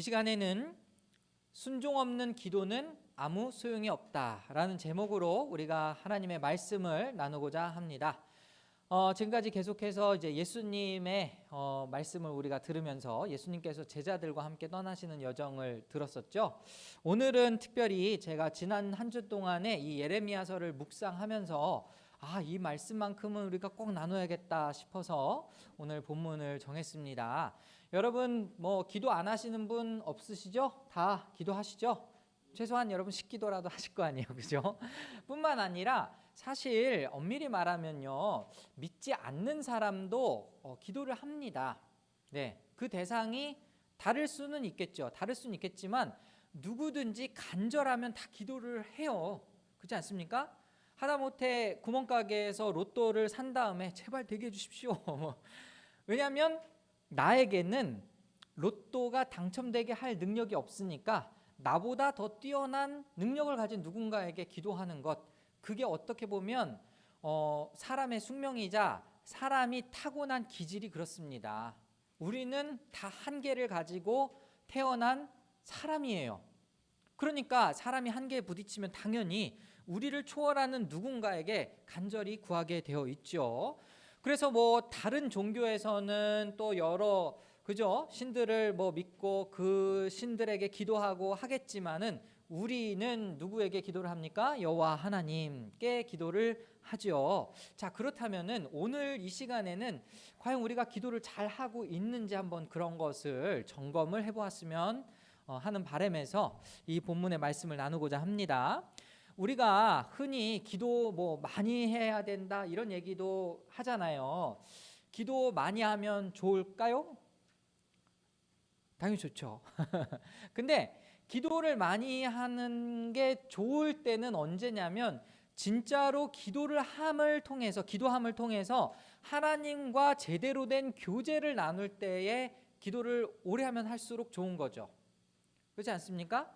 이 시간에는 순종 없는 기도는 아무 소용이 없다라는 제목으로 우리가 하나님의 말씀을 나누고자 합니다. 어, 지금까지 계속해서 이제 예수님의 어, 말씀을 우리가 들으면서 예수님께서 제자들과 함께 떠나시는 여정을 들었었죠. 오늘은 특별히 제가 지난 한 주 동안에 이 예레미야서를 묵상하면서 아, 이 말씀만큼은 우리가 꼭 나눠야겠다 싶어서 오늘 본문을 정했습니다. 여러분 뭐 기도 안 하시는 분 없으시죠? 다 기도하시죠? 최소한 여러분 식기도라도 하실 거 아니에요, 그죠? 뿐만 아니라 사실 엄밀히 말하면요 믿지 않는 사람도 어, 기도를 합니다. 네, 그 대상이 다를 수는 있겠죠. 다를 수는 있겠지만 누구든지 간절하면 다 기도를 해요. 그렇지 않습니까? 하다못해 구멍가게에서 로또를 산 다음에 제발 되게 해 주십시오. 왜냐하면 나에게는 로또가 당첨되게 할 능력이 없으니까 나보다 더 뛰어난 능력을 가진 누군가에게 기도하는 것 그게 어떻게 보면 어, 사람의 숙명이자 사람이 타고난 기질이 그렇습니다. 우리는 다 한계를 가지고 태어난 사람이에요. 그러니까 사람이 한계에 부딪히면 당연히 우리를 초월하는 누군가에게 간절히 구하게 되어 있죠. 그래서 뭐 다른 종교에서는 또 여러 그죠 신들을 뭐 믿고 그 신들에게 기도하고 하겠지만은 우리는 누구에게 기도를 합니까? 여호와 하나님께 기도를 하죠. 자 그렇다면은 오늘 이 시간에는 과연 우리가 기도를 잘 하고 있는지 한번 그런 것을 점검을 해보았으면 어, 하는 바람에서 이 본문의 말씀을 나누고자 합니다. 우리가 흔히 기도 뭐 많이 해야 된다 이런 얘기도 하잖아요. 기도 많이 하면 좋을까요? 당연히 좋죠. 근데 기도를 많이 하는 게 좋을 때는 언제냐면 진짜로 기도를 함을 통해서 기도함을 통해서 하나님과 제대로 된 교제를 나눌 때에 기도를 오래 하면 할수록 좋은 거죠. 그렇지 않습니까?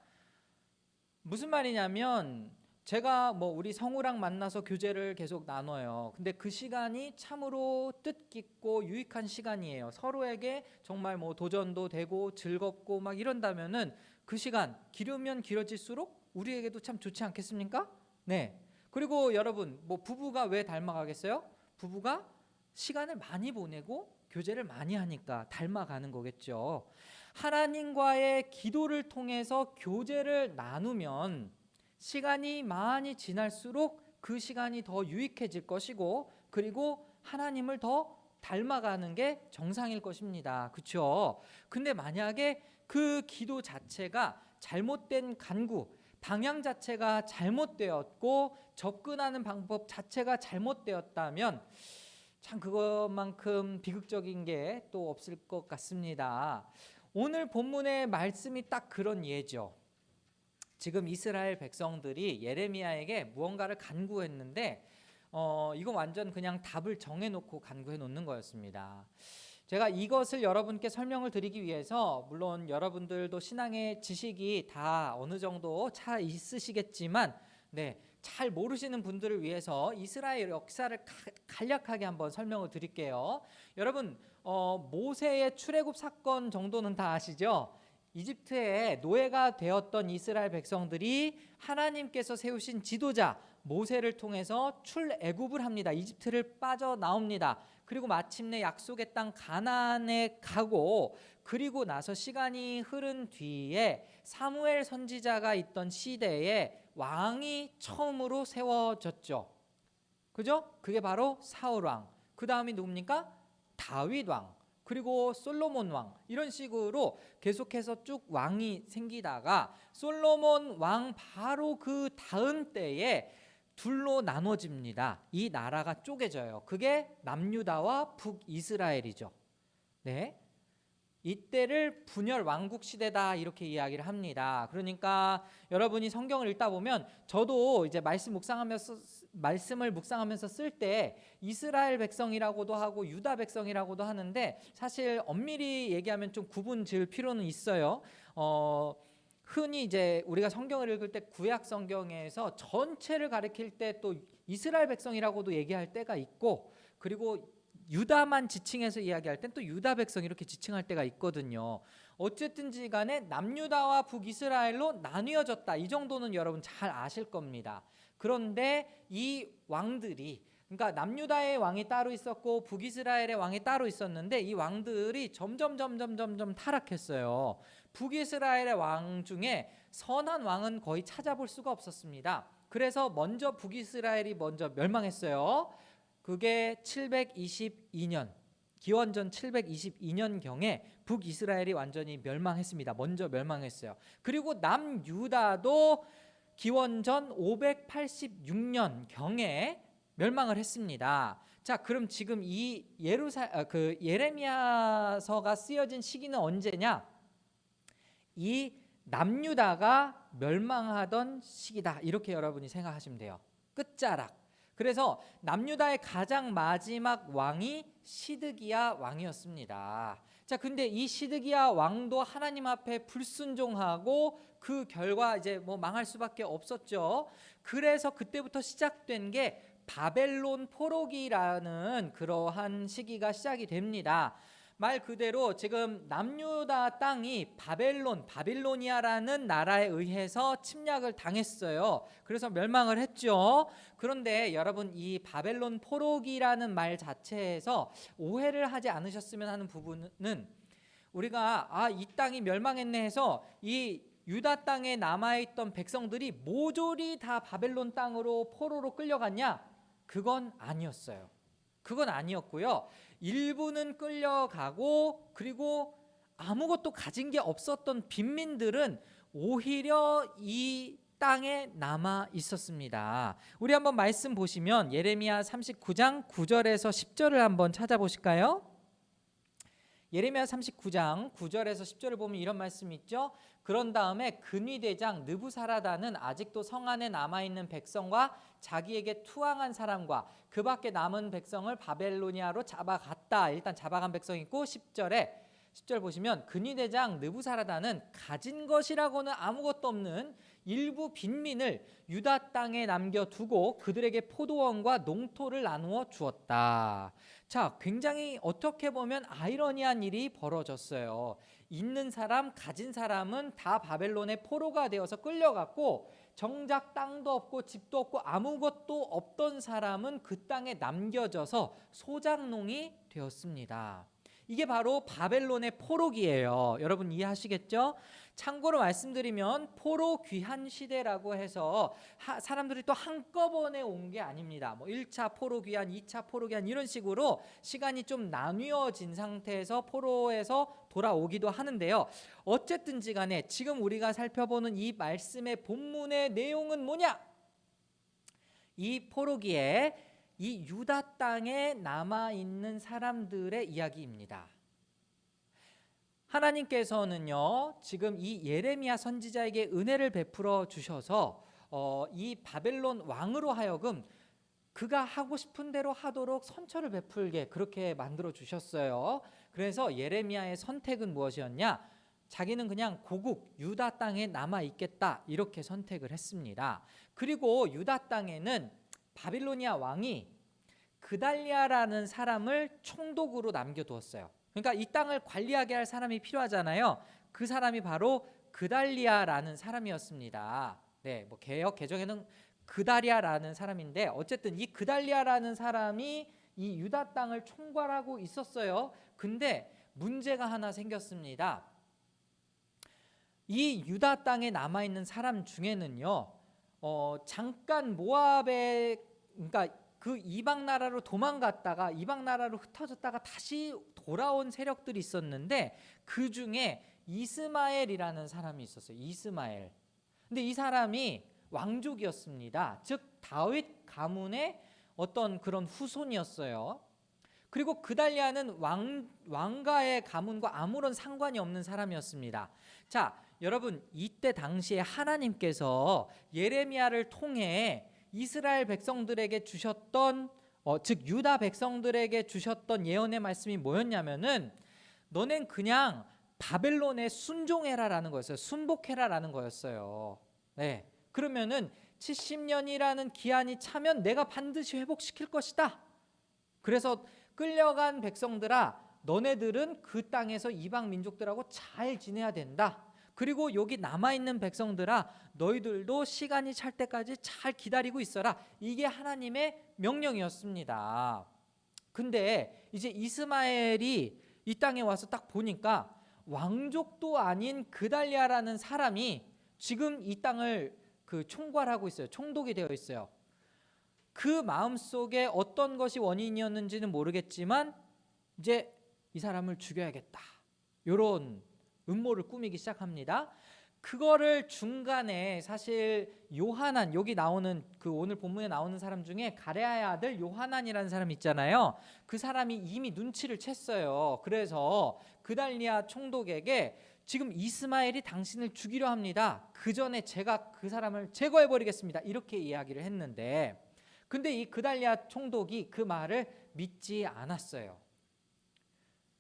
무슨 말이냐면 제가 뭐 우리 성우랑 만나서 교제를 계속 나눠요. 근데 그 시간이 참으로 뜻깊고 유익한 시간이에요. 서로에게 정말 뭐 도전도 되고 즐겁고 막 이런다면은 그 시간 길으면 길어질수록 우리에게도 참 좋지 않겠습니까? 네. 그리고 여러분 뭐 부부가 왜 닮아가겠어요? 부부가 시간을 많이 보내고 교제를 많이 하니까 닮아가는 거겠죠. 하나님과의 기도를 통해서 교제를 나누면 시간이 많이 지날수록 그 시간이 더 유익해질 것이고 그리고 하나님을 더 닮아가는 게 정상일 것입니다. 그렇죠? 근데 만약에 그 기도 자체가 잘못된 간구, 방향 자체가 잘못되었고 접근하는 방법 자체가 잘못되었다면 참 그것만큼 비극적인 게 또 없을 것 같습니다. 오늘 본문의 말씀이 딱 그런 예죠. 지금 이스라엘 백성들이 예레미야에게 무언가를 간구했는데 어, 이거 완전 그냥 답을 정해놓고 간구해 놓는 거였습니다. 제가 이것을 여러분께 설명을 드리기 위해서 물론 여러분들도 신앙의 지식이 다 어느 정도 차 있으시겠지만 네, 잘 모르시는 분들을 위해서 이스라엘 역사를 간략하게 한번 설명을 드릴게요. 여러분 어, 모세의 출애굽 사건 정도는 다 아시죠? 이집트에 노예가 되었던 이스라엘 백성들이 하나님께서 세우신 지도자 모세를 통해서 출애굽을 합니다. 이집트를 빠져나옵니다. 그리고 마침내 약속의 땅 가나안에 가고 그리고 나서 시간이 흐른 뒤에 사무엘 선지자가 있던 시대에 왕이 처음으로 세워졌죠. 그죠? 그게 바로 사울 왕. 그 다음이 누굽니까? 다윗 왕. 그리고 솔로몬 왕 이런 식으로 계속해서 쭉 왕이 생기다가 솔로몬 왕 바로 그 다음 때에 둘로 나눠집니다. 이 나라가 쪼개져요. 그게 남유다와 북이스라엘이죠. 네. 이때를 분열 왕국 시대다 이렇게 이야기를 합니다. 그러니까 여러분이 성경을 읽다 보면 저도 이제 말씀 묵상하면서 말씀을 묵상하면서 쓸 때 이스라엘 백성이라고도 하고 유다 백성이라고도 하는데 사실 엄밀히 얘기하면 좀 구분 지을 필요는 있어요. 어 흔히 이제 우리가 성경을 읽을 때 구약 성경에서 전체를 가리킬 때 또 이스라엘 백성이라고도 얘기할 때가 있고 그리고 유다만 지칭해서 이야기할 땐 또 유다 백성 이렇게 지칭할 때가 있거든요. 어쨌든지 간에 남유다와 북이스라엘로 나뉘어졌다. 이 정도는 여러분 잘 아실 겁니다. 그런데 이 왕들이 그러니까 남유다의 왕이 따로 있었고 북이스라엘의 왕이 따로 있었는데 이 왕들이 점점 점점 점점 타락했어요. 북이스라엘의 왕 중에 선한 왕은 거의 찾아볼 수가 없었습니다. 그래서 먼저 북이스라엘이 먼저 멸망했어요. 그게 722년 기원전 722년 경에 북이스라엘이 완전히 멸망했습니다. 먼저 멸망했어요. 그리고 남유다도 기원전 586년 경에 멸망을 했습니다. 자, 그럼 지금 이 예루사 아, 그 예레미야서가 쓰여진 시기는 언제냐? 이 남유다가 멸망하던 시기다. 이렇게 여러분이 생각하시면 돼요. 끝자락. 그래서 남유다의 가장 마지막 왕이 시드기야 왕이었습니다. 자, 근데 이 시드기야 왕도 하나님 앞에 불순종하고 그 결과 이제 뭐 망할 수밖에 없었죠. 그래서 그때부터 시작된 게 바벨론 포로기라는 그러한 시기가 시작이 됩니다. 말 그대로 지금 남유다 땅이 바벨론, 바빌로니아라는 나라에 의해서 침략을 당했어요. 그래서 멸망을 했죠. 그런데 여러분 이 바벨론 포로기라는 말 자체에서 오해를 하지 않으셨으면 하는 부분은 우리가 아 이 땅이 멸망했네 해서 이 유다 땅에 남아 있던 백성들이 모조리 다 바벨론 땅으로 포로로 끌려갔냐? 그건 아니었어요. 그건 아니었고요. 일부는 끌려가고 그리고 아무것도 가진 게 없었던 빈민들은 오히려 이 땅에 남아 있었습니다. 우리 한번 말씀 보시면 예레미야 39장 9절에서 10절을 한번 찾아보실까요? 예레미야 39장 9절에서 10절을 보면 이런 말씀이 있죠. 그런 다음에 근위 대장 느부사라다는 아직도 성 안에 남아 있는 백성과 자기에게 투항한 사람과 그 밖에 남은 백성을 바벨로니아로 잡아갔다. 일단 잡아간 백성이 있고 10절에 10절 보시면 근위 대장 느부사라다는 가진 것이라고는 아무것도 없는 일부 빈민을 유다 땅에 남겨두고 그들에게 포도원과 농토를 나누어 주었다. 자, 굉장히 어떻게 보면 아이러니한 일이 벌어졌어요. 있는 사람, 가진 사람은 다 바벨론의 포로가 되어서 끌려갔고 정작 땅도 없고 집도 없고 아무것도 없던 사람은 그 땅에 남겨져서 소작농이 되었습니다. 이게 바로 바벨론의 포로기예요. 여러분 이해하시겠죠? 참고로 말씀드리면 포로 귀한 시대라고 해서 하, 사람들이 또 한꺼번에 온 게 아닙니다. 뭐 1차 포로 귀한, 2차 포로 귀한 이런 식으로 시간이 좀 나뉘어진 상태에서 포로에서 돌아오기도 하는데요. 어쨌든지 간에 지금 우리가 살펴보는 이 말씀의 본문의 내용은 뭐냐? 이 포로기에 이 유다 땅에 남아 있는 사람들의 이야기입니다. 하나님께서는요 지금 이 예레미야 선지자에게 은혜를 베풀어 주셔서 어, 이 바벨론 왕으로 하여금 그가 하고 싶은 대로 하도록 선처를 베풀게 그렇게 만들어 주셨어요. 그래서 예레미야의 선택은 무엇이었냐? 자기는 그냥 고국 유다 땅에 남아 있겠다 이렇게 선택을 했습니다. 그리고 유다 땅에는 바빌로니아 왕이 그달리아라는 사람을 총독으로 남겨두었어요. 그러니까 이 땅을 관리하게 할 사람이 필요하잖아요. 그 사람이 바로 그달리아라는 사람이었습니다. 네, 뭐 개혁 개정에는 그달리아라는 사람인데 어쨌든 이 그달리아라는 사람이 이 유다 땅을 총괄하고 있었어요. 근데 문제가 하나 생겼습니다. 이 유다 땅에 남아 있는 사람 중에는요, 어, 잠깐 모압에 그러니까 그 이방 나라로 도망갔다가 이방 나라로 흩어졌다가 다시 돌아온 세력들이 있었는데 그 중에 이스마엘이라는 사람이 있었어요. 이스마엘. 근데 이 사람이 왕족이었습니다. 즉 다윗 가문의 어떤 그런 후손이었어요. 그리고 그달리아는 왕 왕가의 가문과 아무런 상관이 없는 사람이었습니다. 자, 여러분 이때 당시에 하나님께서 예레미야를 통해 이스라엘 백성들에게 주셨던 어, 즉 유다 백성들에게 주셨던 예언의 말씀이 뭐였냐면은 너넨 그냥 바벨론에 순종해라라는 거였어요. 순복해라라는 거였어요. 네. 그러면은 70년이라는 기한이 차면 내가 반드시 회복시킬 것이다. 그래서 끌려간 백성들아 너네들은 그 땅에서 이방 민족들하고 잘 지내야 된다. 그리고 여기 남아 있는 백성들아 너희들도 시간이 찰 때까지 잘 기다리고 있어라. 이게 하나님의 명령이었습니다. 근데 이제 이스마엘이 이 땅에 와서 딱 보니까 왕족도 아닌 그달리아라는 사람이 지금 이 땅을 그 총괄하고 있어요. 총독이 되어 있어요. 그 마음 속에 어떤 것이 원인이었는지는 모르겠지만 이제 이 사람을 죽여야겠다. 요런 음모를 꾸미기 시작합니다. 그거를 중간에 사실 요하난 여기 나오는 그 오늘 본문에 나오는 사람 중에 가레아의 아들 요하난이라는 사람 있잖아요. 그 사람이 이미 눈치를 챘어요. 그래서 그달리아 총독에게 지금 이스마엘이 당신을 죽이려 합니다. 그 전에 제가 그 사람을 제거해 버리겠습니다. 이렇게 이야기를 했는데 근데 이 그달리아 총독이 그 말을 믿지 않았어요.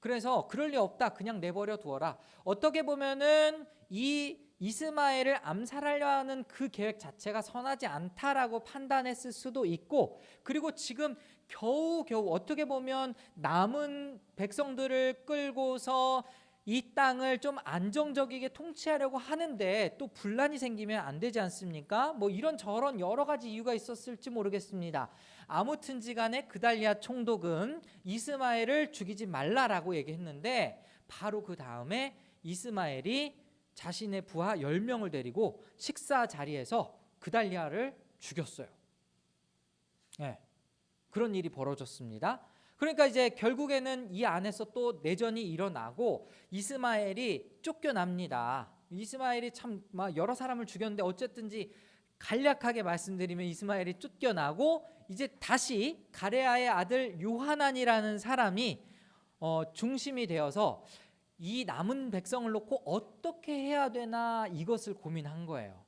그래서 그럴 리 없다. 그냥 내버려 두어라. 어떻게 보면은 이 이스마엘을 암살하려 하는 그 계획 자체가 선하지 않다라고 판단했을 수도 있고 그리고 지금 겨우겨우 어떻게 보면 남은 백성들을 끌고서 이 땅을 좀 안정적이게 통치하려고 하는데 또 분란이 생기면 안 되지 않습니까? 뭐 이런 저런 여러 가지 이유가 있었을지 모르겠습니다. 아무튼지 간에 그달리아 총독은 이스마엘을 죽이지 말라라고 얘기했는데 바로 그 다음에 이스마엘이 자신의 부하 10명을 데리고 식사 자리에서 그달리아를 죽였어요. 네. 그런 일이 벌어졌습니다. 그러니까 이제 결국에는 이 안에서 또 내전이 일어나고 이스마엘이 쫓겨납니다. 이스마엘이 참 여러 사람을 죽였는데 어쨌든지 간략하게 말씀드리면 이스마엘이 쫓겨나고 이제 다시 가레아의 아들 요하난이라는 사람이 어, 중심이 되어서 이 남은 백성을 놓고 어떻게 해야 되나 이것을 고민한 거예요.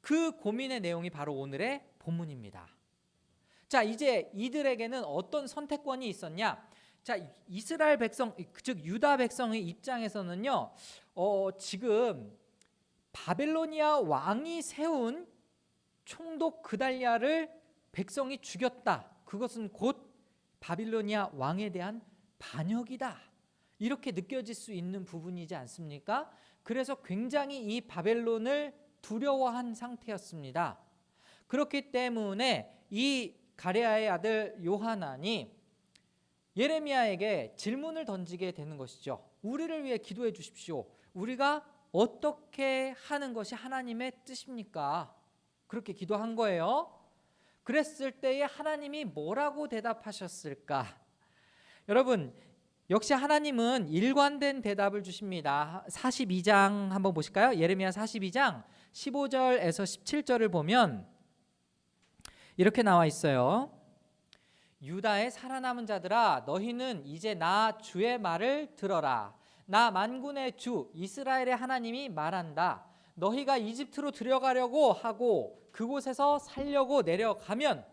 그 고민의 내용이 바로 오늘의 본문입니다. 자, 이제 이들에게는 어떤 선택권이 있었냐? 자, 이스라엘 백성, 즉 유다 백성의 입장에서는요, 어, 지금 바벨로니아 왕이 세운 총독 그달리아를 백성이 죽였다. 그것은 곧 바빌로니아 왕에 대한 반역이다. 이렇게 느껴질 수 있는 부분이지 않습니까? 그래서 굉장히 이 바벨론을 두려워한 상태였습니다. 그렇기 때문에 이 가레아의 아들 요하난이 예레미야에게 질문을 던지게 되는 것이죠. 우리를 위해 기도해 주십시오. 우리가 어떻게 하는 것이 하나님의 뜻입니까? 그렇게 기도한 거예요. 그랬을 때에 하나님이 뭐라고 대답하셨을까? 여러분, 역시 하나님은 일관된 대답을 주십니다. 42장 한번 보실까요? 예레미야 42장 15절에서 17절을 보면 이렇게 나와 있어요. 유다의 살아남은 자들아 너희는 이제 나 주의 말을 들어라. 나 만군의 주 이스라엘의 하나님이 말한다. 너희가 이집트로 들어가려고 하고 그곳에서 살려고 내려가면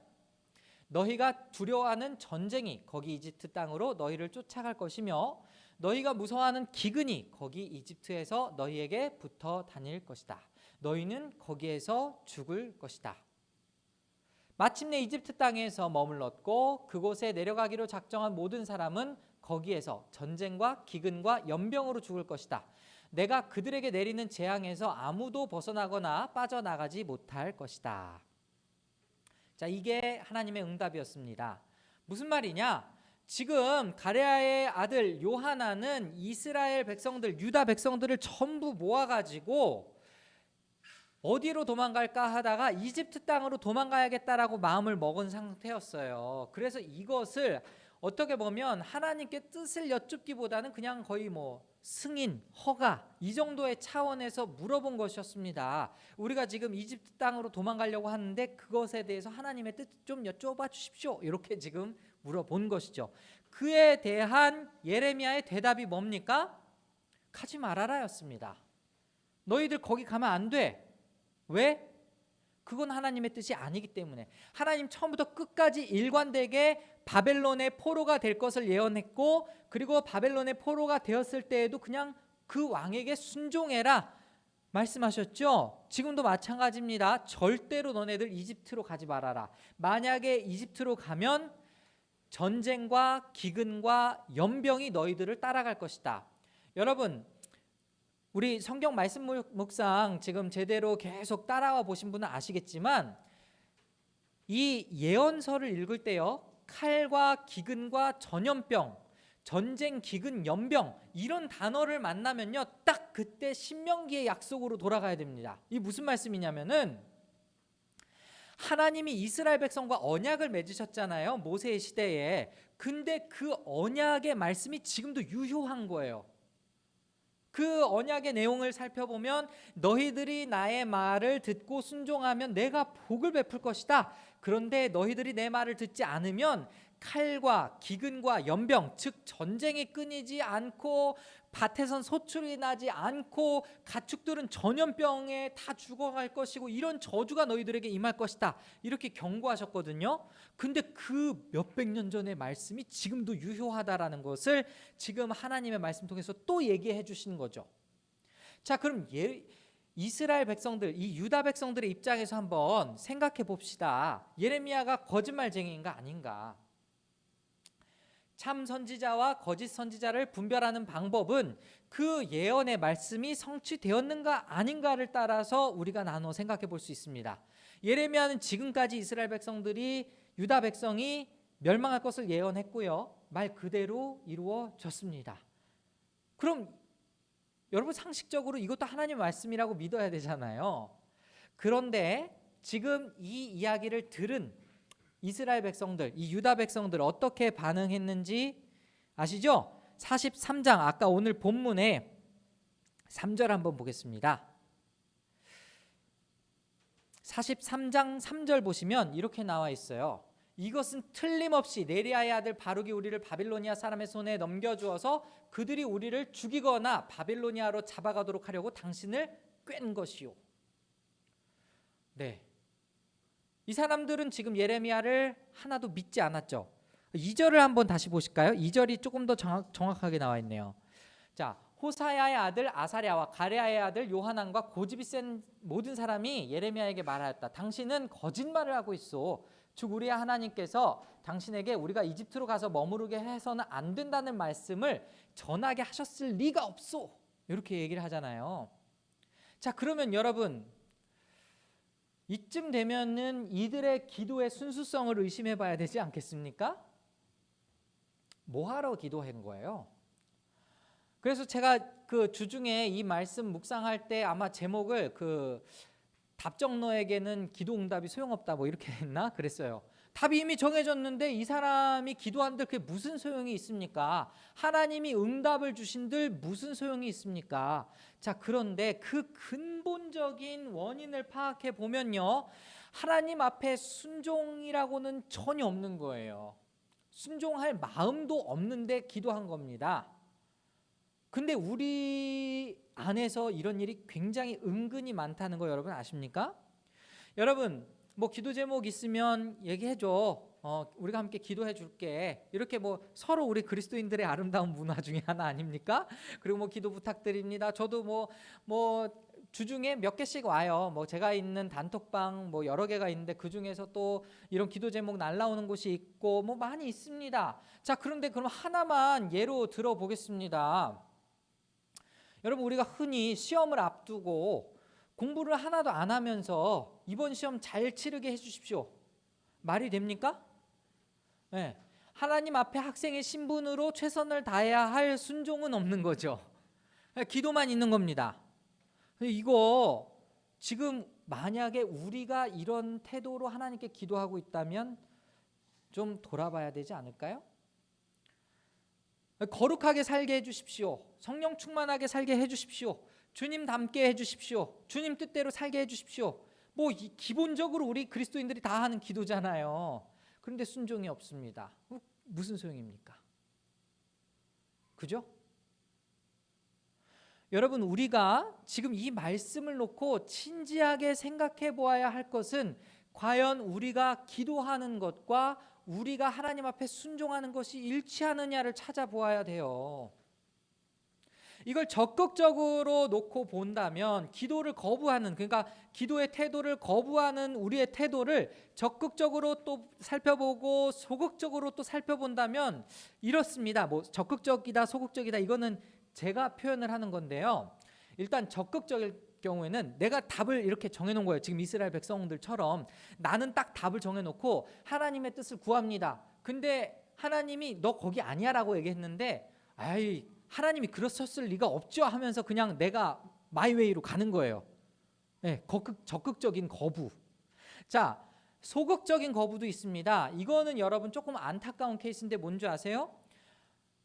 너희가 두려워하는 전쟁이 거기 이집트 땅으로 너희를 쫓아갈 것이며 너희가 무서워하는 기근이 거기 이집트에서 너희에게 붙어 다닐 것이다. 너희는 거기에서 죽을 것이다. 마침내 이집트 땅에서 머물렀고 그곳에 내려가기로 작정한 모든 사람은 거기에서 전쟁과 기근과 연병으로 죽을 것이다. 내가 그들에게 내리는 재앙에서 아무도 벗어나거나 빠져나가지 못할 것이다. 자, 이게 하나님의 응답이었습니다. 무슨 말이냐? 지금 가레아의 아들 요하나는 이스라엘 백성들, 유다 백성들을 전부 모아가지고 어디로 도망갈까 하다가 이집트 땅으로 도망가야겠다라고 마음을 먹은 상태였어요. 그래서 이것을 어떻게 보면 하나님께 뜻을 여쭙기보다는 그냥 거의 뭐 승인, 허가 이 정도의 차원에서 물어본 것이었습니다. 우리가 지금 이집트 땅으로 도망가려고 하는데 그것에 대해서 하나님의 뜻 좀 여쭤봐 주십시오. 이렇게 지금 물어본 것이죠. 그에 대한 예레미야의 대답이 뭡니까? 가지 말아라였습니다. 너희들 거기 가면 안 돼. 왜? 그건 하나님의 뜻이 아니기 때문에 하나님 처음부터 끝까지 일관되게 바벨론의 포로가 될 것을 예언했고 그리고 바벨론의 포로가 되었을 때에도 그냥 그 왕에게 순종해라 말씀하셨죠. 지금도 마찬가지입니다. 절대로 너네들 이집트로 가지 말아라. 만약에 이집트로 가면 전쟁과 기근과 연병이 너희들을 따라갈 것이다. 여러분, 우리 성경 말씀 묵상 지금 제대로 계속 따라와 보신 분은 아시겠지만 이 예언서를 읽을 때요. 칼과 기근과 전염병, 전쟁, 기근, 연병 이런 단어를 만나면요. 딱 그때 신명기의 약속으로 돌아가야 됩니다. 이 무슨 말씀이냐면은 하나님이 이스라엘 백성과 언약을 맺으셨잖아요. 모세의 시대에. 근데 그 언약의 말씀이 지금도 유효한 거예요. 그 언약의 내용을 살펴보면 너희들이 나의 말을 듣고 순종하면 내가 복을 베풀 것이다. 그런데 너희들이 내 말을 듣지 않으면 칼과 기근과 연병 즉 전쟁이 끊이지 않고 밭에선 소출이 나지 않고 가축들은 전염병에 다 죽어갈 것이고 이런 저주가 너희들에게 임할 것이다 이렇게 경고하셨거든요. 근데 그 몇백 년 전의 말씀이 지금도 유효하다라는 것을 지금 하나님의 말씀 통해서 또 얘기해 주시는 거죠. 자, 그럼 예, 이스라엘 백성들, 이 유다 백성들의 입장에서 한번 생각해 봅시다. 예레미야가 거짓말쟁이인가 아닌가? 참 선지자와 거짓 선지자를 분별하는 방법은 그 예언의 말씀이 성취되었는가 아닌가를 따라서 우리가 나눠 생각해 볼 수 있습니다. 예레미야는 지금까지 이스라엘 백성들이 유다 백성이 멸망할 것을 예언했고요. 말 그대로 이루어졌습니다. 그럼 여러분 상식적으로 이것도 하나님 말씀이라고 믿어야 되잖아요. 그런데 지금 이 이야기를 들은 이스라엘 백성들, 이 유다 백성들 어떻게 반응했는지 아시죠? 43장 아까 오늘 본문에 3절 한번 보겠습니다. 43장 3절 보시면 이렇게 나와 있어요. 이것은 틀림없이 네리아의 아들 바룩이 우리를 바빌로니아 사람의 손에 넘겨주어서 그들이 우리를 죽이거나 바빌로니아로 잡아가도록 하려고 당신을 꿰는 것이요. 네, 이 사람들은 지금 예레미야를 하나도 믿지 않았죠. 2절을 한번 다시 보실까요? 2절이 조금 더 정확, 정확하게 나와 있네요. 자, 호사야의 아들 아사랴와 가레아의 아들 요하난과 고집이 센 모든 사람이 예레미야에게 말하였다. 당신은 거짓말을 하고 있어. 즉 우리의 하나님께서 당신에게 우리가 이집트로 가서 머무르게 해서는 안 된다는 말씀을 전하게 하셨을 리가 없어. 이렇게 얘기를 하잖아요. 자, 그러면 여러분 이쯤 되면은 이들의 기도의 순수성을 의심해 봐야 되지 않겠습니까? 뭐 하러 기도한 거예요? 그래서 제가 그 주중에 이 말씀 묵상할 때 아마 제목을 그 답정너에게는 기도 응답이 소용없다 뭐 이렇게 했나 그랬어요. 답이 이미 정해졌는데 이 사람이 기도한들 그게 무슨 소용이 있습니까? 하나님이 응답을 주신들 무슨 소용이 있습니까? 자, 그런데 그 근본적인 원인을 파악해 보면요. 하나님 앞에 순종이라고는 전혀 없는 거예요. 순종할 마음도 없는데 기도한 겁니다. 근데 우리 안에서 이런 일이 굉장히 은근히 많다는 거 여러분 아십니까? 여러분 뭐 기도 제목 있으면 얘기해 줘. 어, 우리가 함께 기도해 줄게. 이렇게 뭐 서로 우리 그리스도인들의 아름다운 문화 중에 하나 아닙니까? 그리고 뭐 기도 부탁드립니다. 저도 뭐뭐 주중에 몇 개씩 와요. 뭐 제가 있는 단톡방 뭐 여러 개가 있는데 그 중에서 또 이런 기도 제목 날라오는 곳이 있고 뭐 많이 있습니다. 자, 그런데 그럼 하나만 예로 들어보겠습니다. 여러분 우리가 흔히 시험을 앞두고 공부를 하나도 안 하면서 이번 시험 잘 치르게 해주십시오. 말이 됩니까? 네. 하나님 앞에 학생의 신분으로 최선을 다해야 할 순종은 없는 거죠. 네, 기도만 있는 겁니다. 이거 지금 만약에 우리가 이런 태도로 하나님께 기도하고 있다면 좀 돌아봐야 되지 않을까요? 거룩하게 살게 해주십시오. 성령 충만하게 살게 해주십시오. 주님 닮게 해주십시오. 주님 뜻대로 살게 해주십시오. 뭐 기본적으로 우리 그리스도인들이 다 하는 기도잖아요. 그런데 순종이 없습니다. 무슨 소용입니까? 그죠? 여러분 우리가 지금 이 말씀을 놓고 진지하게 생각해 보아야 할 것은 과연 우리가 기도하는 것과 우리가 하나님 앞에 순종하는 것이 일치하느냐를 찾아보아야 돼요. 이걸 적극적으로 놓고 본다면 기도를 거부하는 그러니까 기도의 태도를 거부하는 우리의 태도를 적극적으로 또 살펴보고 소극적으로 또 살펴본다면 이렇습니다. 뭐 적극적이다 소극적이다 이거는 제가 표현을 하는 건데요. 일단 적극적일 경우에는 내가 답을 이렇게 정해놓은 거예요. 지금 이스라엘 백성들처럼 나는 딱 답을 정해놓고 하나님의 뜻을 구합니다. 근데 하나님이 너 거기 아니야라고 얘기했는데 아이 하나님이 그러셨을 리가 없죠 하면서 그냥 내가 마이웨이로 가는 거예요. 네, 적극, 적극적인 거부. 자, 소극적인 거부도 있습니다. 이거는 여러분 조금 안타까운 케이스인데 뭔지 아세요?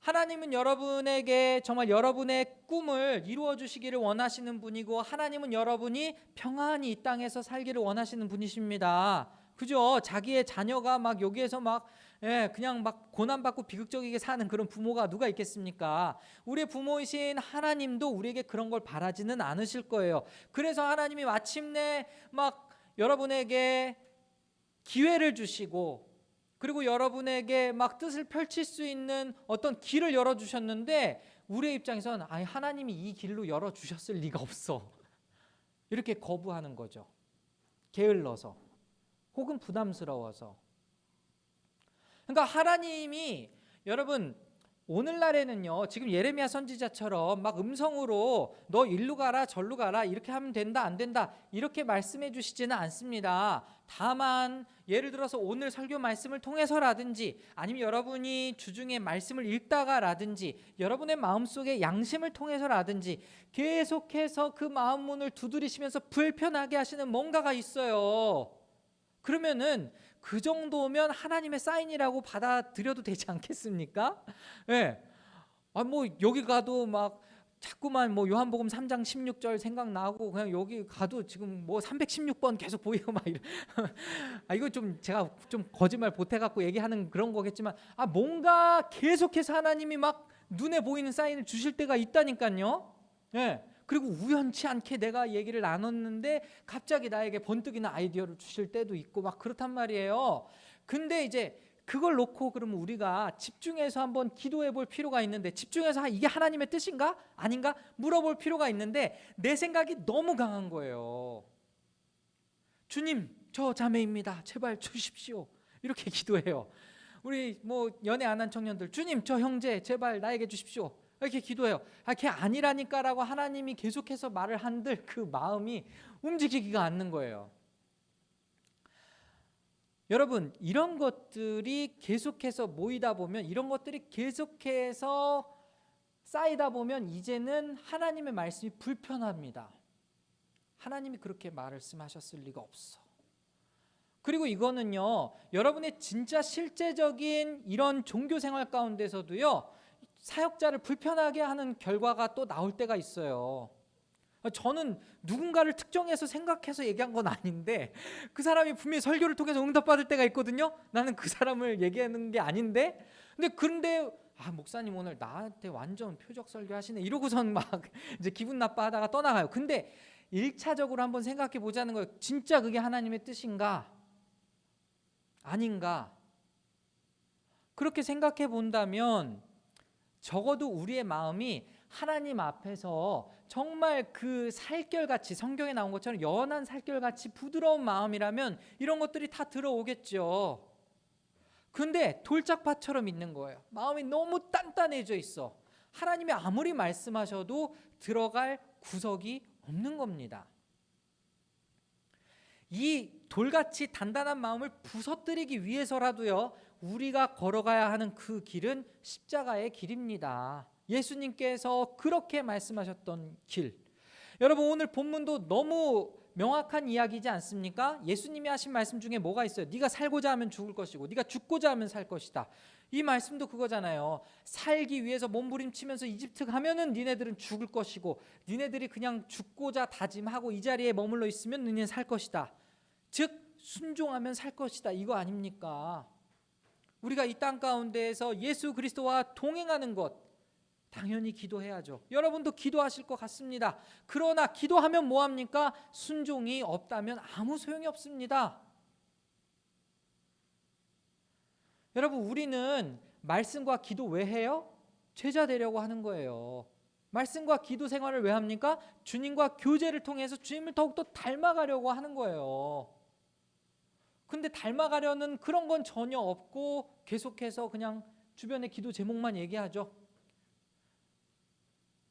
하나님은 여러분에게 정말 여러분의 꿈을 이루어 주시기를 원하시는 분이고 하나님은 여러분이 평안히 이 땅에서 살기를 원하시는 분이십니다. 그죠? 자기의 자녀가 막 여기에서 막 예, 그냥 막 고난받고 비극적이게 사는 그런 부모가 누가 있겠습니까? 우리의 부모이신 하나님도 우리에게 그런 걸 바라지는 않으실 거예요. 그래서 하나님이 마침내 막 여러분에게 기회를 주시고 그리고 여러분에게 막 뜻을 펼칠 수 있는 어떤 길을 열어 주셨는데 우리의 입장에선 아니 하나님이 이 길로 열어 주셨을 리가 없어. 이렇게 거부하는 거죠. 게을러서 혹은 부담스러워서 그러니까 하나님이 여러분 오늘날에는요 지금 예레미야 선지자처럼 막 음성으로 너 일로 가라 절로 가라 이렇게 하면 된다 안 된다 이렇게 말씀해 주시지는 않습니다. 다만 예를 들어서 오늘 설교 말씀을 통해서라든지 아니면 여러분이 주중에 말씀을 읽다가라든지 여러분의 마음속에 양심을 통해서라든지 계속해서 그 마음 문을 두드리시면서 불편하게 하시는 뭔가가 있어요. 그러면은 그 정도면 하나님의 사인이라고 받아들여도 되지 않겠습니까? 예. 네. 아, 뭐 여기 가도 막 자꾸만 뭐 요한복음 3장 16절 생각나고 그냥 여기 가도 지금 뭐 316번 계속 보이고 막 이래. 아 이거 좀 제가 좀 거짓말 보태 갖고 얘기하는 그런 거겠지만 아 뭔가 계속해서 하나님이 막 눈에 보이는 사인을 주실 때가 있다니까요. 예. 네. 그리고 우연치 않게 내가 얘기를 나눴는데 갑자기 나에게 번뜩이는 아이디어를 주실 때도 있고 막 그렇단 말이에요. 근데 이제 그걸 놓고 그러면 우리가 집중해서 한번 기도해 볼 필요가 있는데 집중해서 이게 하나님의 뜻인가 아닌가 물어볼 필요가 있는데 내 생각이 너무 강한 거예요. 주님, 저 자매입니다. 제발 주십시오. 이렇게 기도해요. 우리 뭐 연애 안 한 청년들, 주님, 저 형제 제발 나에게 주십시오. 이렇게 기도해요. 아, 걔 아니라니까라고 하나님이 계속해서 말을 한들 그 마음이 움직이기가 않는 거예요. 여러분, 이런 것들이 계속해서 모이다 보면 이런 것들이 계속해서 쌓이다 보면 이제는 하나님의 말씀이 불편합니다. 하나님이 그렇게 말씀하셨을 리가 없어. 그리고 이거는요, 여러분의 진짜 실제적인 이런 종교 생활 가운데서도요, 사역자를 불편하게 하는 결과가 또 나올 때가 있어요. 저는 누군가를 특정해서 생각해서 얘기한 건 아닌데 그 사람이 분명히 설교를 통해서 응답받을 때가 있거든요. 나는 그 사람을 얘기하는 게 아닌데 근데 그런데 아 목사님 오늘 나한테 완전 표적 설교 하시네 이러고선 막 이제 기분 나빠하다가 떠나가요. 근데 1차적으로 한번 생각해 보자는 거예요. 진짜 그게 하나님의 뜻인가? 아닌가? 그렇게 생각해 본다면 적어도 우리의 마음이 하나님 앞에서 정말 그 살결같이 성경에 나온 것처럼 연한 살결같이 부드러운 마음이라면 이런 것들이 다 들어오겠죠. 근데 돌짝밭처럼 있는 거예요. 마음이 너무 단단해져 있어. 하나님이 아무리 말씀하셔도 들어갈 구석이 없는 겁니다. 이 돌같이 단단한 마음을 부서뜨리기 위해서라도요. 우리가 걸어가야 하는 그 길은 십자가의 길입니다. 예수님께서 그렇게 말씀하셨던 길. 여러분 오늘 본문도 너무 명확한 이야기지 않습니까? 예수님이 하신 말씀 중에 뭐가 있어요? 네가 살고자 하면 죽을 것이고 네가 죽고자 하면 살 것이다. 이 말씀도 그거잖아요. 살기 위해서 몸부림치면서 이집트 가면은 니네들은 죽을 것이고 니네들이 그냥 죽고자 다짐하고 이 자리에 머물러 있으면 너희는 살 것이다. 즉 순종하면 살 것이다. 이거 아닙니까? 우리가 이 땅 가운데에서 예수 그리스도와 동행하는 것 당연히 기도해야죠. 여러분도 기도하실 것 같습니다. 그러나 기도하면 뭐 합니까? 순종이 없다면 아무 소용이 없습니다. 여러분 우리는 말씀과 기도 왜 해요? 제자 되려고 하는 거예요. 말씀과 기도 생활을 왜 합니까? 주님과 교제를 통해서 주님을 더욱더 닮아가려고 하는 거예요. 근데 닮아가려는 그런 건 전혀 없고 계속해서 그냥 주변의 기도 제목만 얘기하죠.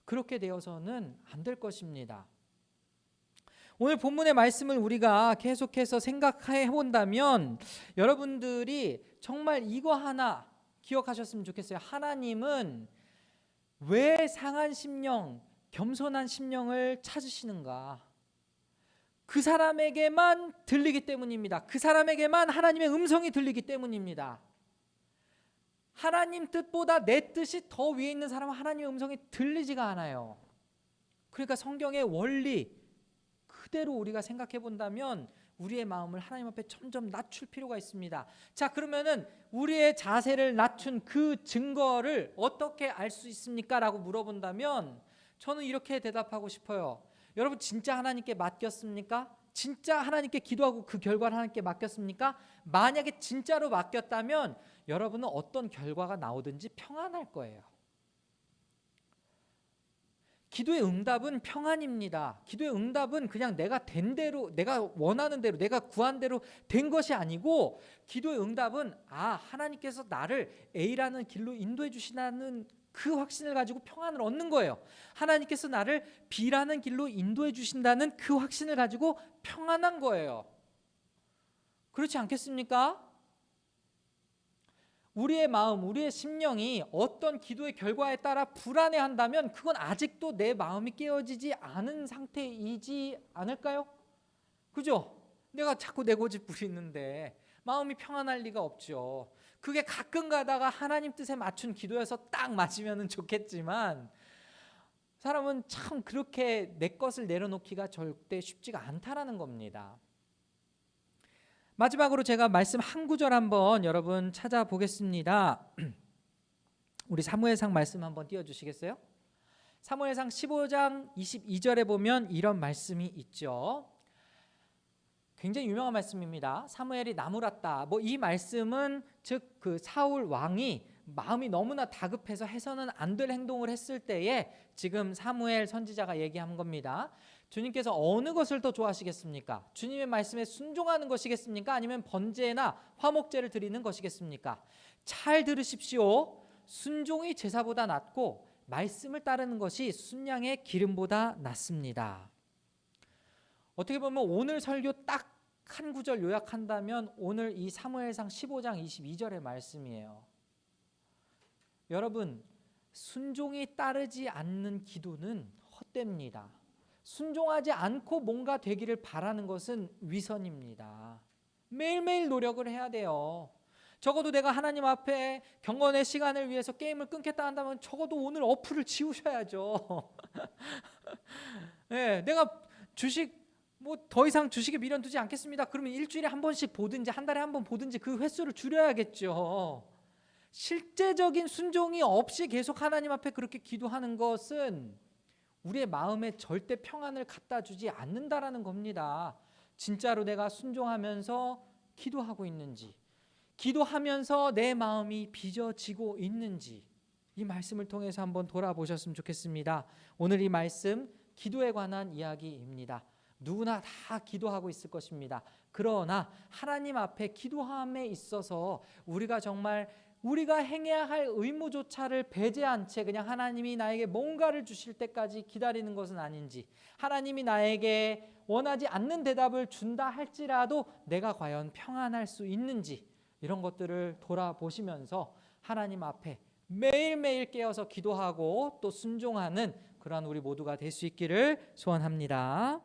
그렇게 되어서는 안 될 것입니다. 오늘 본문의 말씀을 우리가 계속해서 생각해 본다면 여러분들이 정말 이거 하나 기억하셨으면 좋겠어요. 하나님은 왜 상한 심령, 겸손한 심령을 찾으시는가? 그 사람에게만 들리기 때문입니다. 그 사람에게만 하나님의 음성이 들리기 때문입니다. 하나님 뜻보다 내 뜻이 더 위에 있는 사람은 하나님의 음성이 들리지가 않아요. 그러니까 성경의 원리 그대로 우리가 생각해 본다면 우리의 마음을 하나님 앞에 점점 낮출 필요가 있습니다. 자, 그러면은 우리의 자세를 낮춘 그 증거를 어떻게 알 수 있습니까? 라고 물어본다면 저는 이렇게 대답하고 싶어요. 여러분 진짜 하나님께 맡겼습니까? 진짜 하나님께 기도하고 그 결과를 하나님께 맡겼습니까? 만약에 진짜로 맡겼다면 여러분은 어떤 결과가 나오든지 평안할 거예요. 기도의 응답은 평안입니다. 기도의 응답은 그냥 내가 된 대로, 내가 원하는 대로, 내가 구한 대로 된 것이 아니고 기도의 응답은 아, 하나님께서 나를 A라는 길로 인도해 주시다는 그 확신을 가지고 평안을 얻는 거예요. 하나님께서 나를 B라는 길로 인도해 주신다는 그 확신을 가지고 평안한 거예요. 그렇지 않겠습니까? 우리의 마음, 우리의 심령이 어떤 기도의 결과에 따라 불안해한다면 그건 아직도 내 마음이 깨어지지 않은 상태이지 않을까요? 그죠? 내가 자꾸 내 고집 부리는데 마음이 평안할 리가 없죠. 그게 가끔 가다가 하나님 뜻에 맞춘 기도여서 딱 맞으면 좋겠지만 사람은 참 그렇게 내 것을 내려놓기가 절대 쉽지가 않다라는 겁니다. 마지막으로 제가 말씀 한 구절 한번 여러분 찾아보겠습니다. 우리 사무엘상 말씀 한번 띄워 주시겠어요? 사무엘상 15장 22절에 보면 이런 말씀이 있죠. 굉장히 유명한 말씀입니다. 사무엘이 나무랐다. 뭐 이 말씀은 즉 그 사울 왕이 마음이 너무나 다급해서 해서는 안 될 행동을 했을 때에 지금 사무엘 선지자가 얘기한 겁니다. 주님께서 어느 것을 더 좋아하시겠습니까? 주님의 말씀에 순종하는 것이겠습니까? 아니면 번제나 화목제를 드리는 것이겠습니까? 잘 들으십시오. 순종이 제사보다 낫고 말씀을 따르는 것이 순양의 기름보다 낫습니다. 어떻게 보면 오늘 설교 딱 한 구절 요약한다면 오늘 이 사무엘상 15장 22절의 말씀이에요. 여러분, 순종이 따르지 않는 기도는 헛됩니다. 순종하지 않고 뭔가 되기를 바라는 것은 위선입니다. 매일매일 노력을 해야 돼요. 적어도 내가 하나님 앞에 경건의 시간을 위해서 게임을 끊겠다 한다면 적어도 오늘 어플을 지우셔야죠. 네, 내가 주식 뭐 더 이상 주식에 미련 두지 않겠습니다. 그러면 일주일에 한 번씩 보든지 한 달에 한 번 보든지 그 횟수를 줄여야겠죠. 실제적인 순종이 없이 계속 하나님 앞에 그렇게 기도하는 것은 우리의 마음에 절대 평안을 갖다 주지 않는다라는 겁니다. 진짜로 내가 순종하면서 기도하고 있는지, 기도하면서 내 마음이 빚어지고 있는지 이 말씀을 통해서 한번 돌아보셨으면 좋겠습니다. 오늘 이 말씀 기도에 관한 이야기입니다. 누구나 다 기도하고 있을 것입니다. 그러나 하나님 앞에 기도함에 있어서 우리가 정말 우리가 행해야 할 의무조차를 배제한 채 그냥 하나님이 나에게 뭔가를 주실 때까지 기다리는 것은 아닌지 하나님이 나에게 원하지 않는 대답을 준다 할지라도 내가 과연 평안할 수 있는지 이런 것들을 돌아보시면서 하나님 앞에 매일매일 깨어서 기도하고 또 순종하는 그러한 우리 모두가 될 수 있기를 소원합니다.